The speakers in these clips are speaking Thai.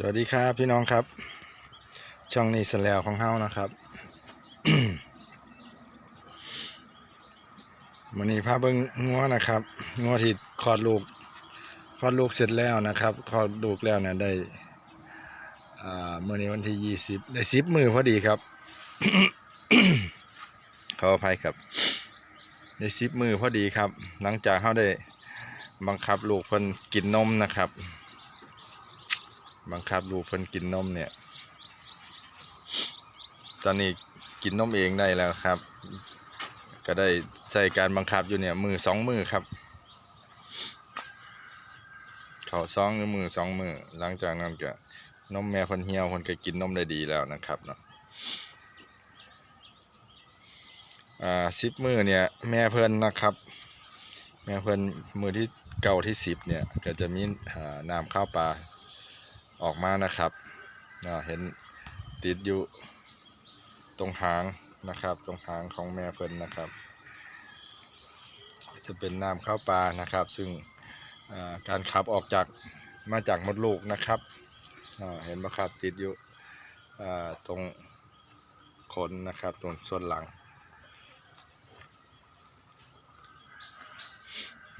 สวัสดีครับพี่น้องครับ ช่องนี้สแลวของเฮานะครับวันนี้พาเบิ้งงัวนะครับงัวที่คลอดลูกคลอดลูกเสร็จแล้วนะครับคลอดลูกแล้วเนี่ยได้เมื่อนี้วันที่ยี่สิบได้สิบมือพอดีครับขออภัยครับได้สิบมือพอดีครับ หลังจากเขาได้บังคับลูกเพิ่นกินนมนะครับ บังคับลูกเพิ่นกินนมเนี่ย ตอนนี้กินนมเองได้แล้วครับ ก็ได้ใส่การบังคับอยู่เนี่ยมือสองมือครับ เขาซองมือสองมือหลังจากนั้นก็นมแม่คนเหี่ยวคนก็กินนมได้ดีแล้วนะครับเนาะอ่าสิบมือเนี่ยแม่เพิ่นนะครับ แม่เพิ่นมือที่เก่าที่สิบเนี่ยก็จะมีอ่าน้ำข้าวปลา ออกมานะครับเห็นติดอยู่ตรงหางนะครับ ตรงหางของแม่เพิ่นนะครับ จะเป็นน้ำข้าวปลานะครับ ซึ่งการขับออกจากมาจากมดลูกนะครับเห็นไหมครับติดอยู่ตรงขนนะครับตรงส่วนหลัง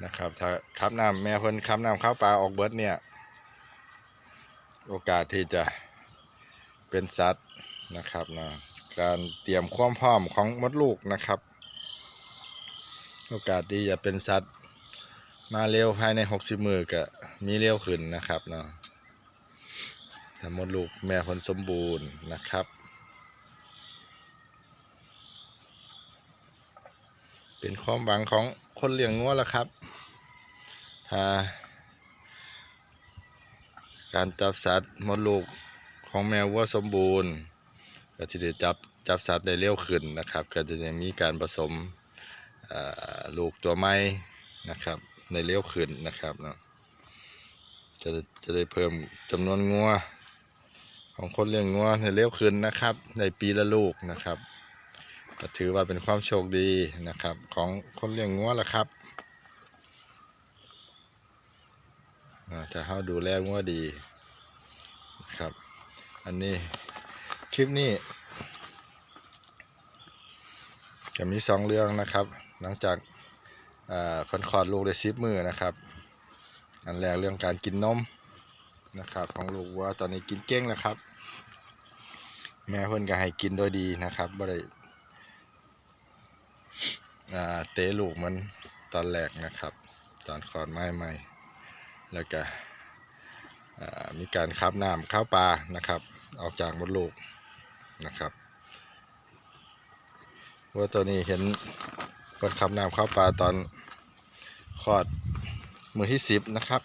นะครับถ้าขับน้ำแม่เพิ่นขับน้ำข้าวปลาออกเบิดเนี่ย โอกาสที่จะเป็นสัตว์นะครับนะการเตรียมความพร้อมของมดลูกนะครับ โอกาสที่จะเป็นสัตว์มาเร็วภายใน 60 มือก็มีเร็วขึ้นนะครับเนาะถ้ามดลูกแม่คนสมบูรณ์นะครับ เป็นความหวังของคนเลี้ยงงัวแล้วครับถ้า การจับสัตว์มดลูกของแมววัวสมบูรณ์ ก็จะได้จับจับสัตว์ได้เร็วขึ้นนะครับ ก็จะได้มีการผสมลูกตัวใหม่นะครับในเร็วขึ้นนะครับเนาะจะจะได้เพิ่มจำนวนงัวของคนเลี้ยงงัวในเร็วขึ้นนะครับ ในปีละลูกนะครับ ก็ถือว่าเป็นความโชคดีนะครับ ของคนเลี้ยงงัวละครับ อ่า ถ้าเขาดูแลงัวดีครับ อันนี้คลิปนี้ จะมีสองเรื่องนะครับ หลังจากอ่าคนคลอดลูกได้ซิบมือนะครับ อันแรกเรื่องการกินนมนะครับ ของลูกว่าตอนนี้กินเก้งแล้วครับ แม่เพิ่นก็ให้กินโดยดีนะครับบ่ได้เตะลูกมันตอนแรกนะครับ ตอนคลอดไม่ไม่ แล้วก็มีการคับน้ำข้าวปลานะครับ ออกจากมดลูกนะครับว่าตัวนี้เห็นคนคับน้ำข้าวปลาตอนคลอดมือที่สิบนะครับ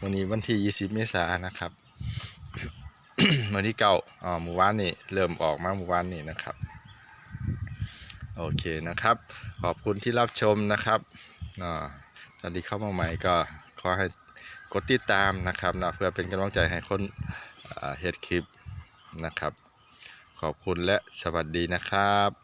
วันนี้วันที่ยี่สิบเมษายนนะครับมือที่เก้าอ๋อหมู่บ้านนี่เริ่มออกมาหมู่บ้านนี่นะครับโอเคนะครับ ขอบคุณที่รับชมนะครับอ่า ตอนที่เข้ามาใหม่ก็ขอให้กดติดตามนะครับนะเพื่อเป็นกำลังใจให้คนเฮ็ดคลิปนะครับ ขอบคุณและสวัสดีนะครับ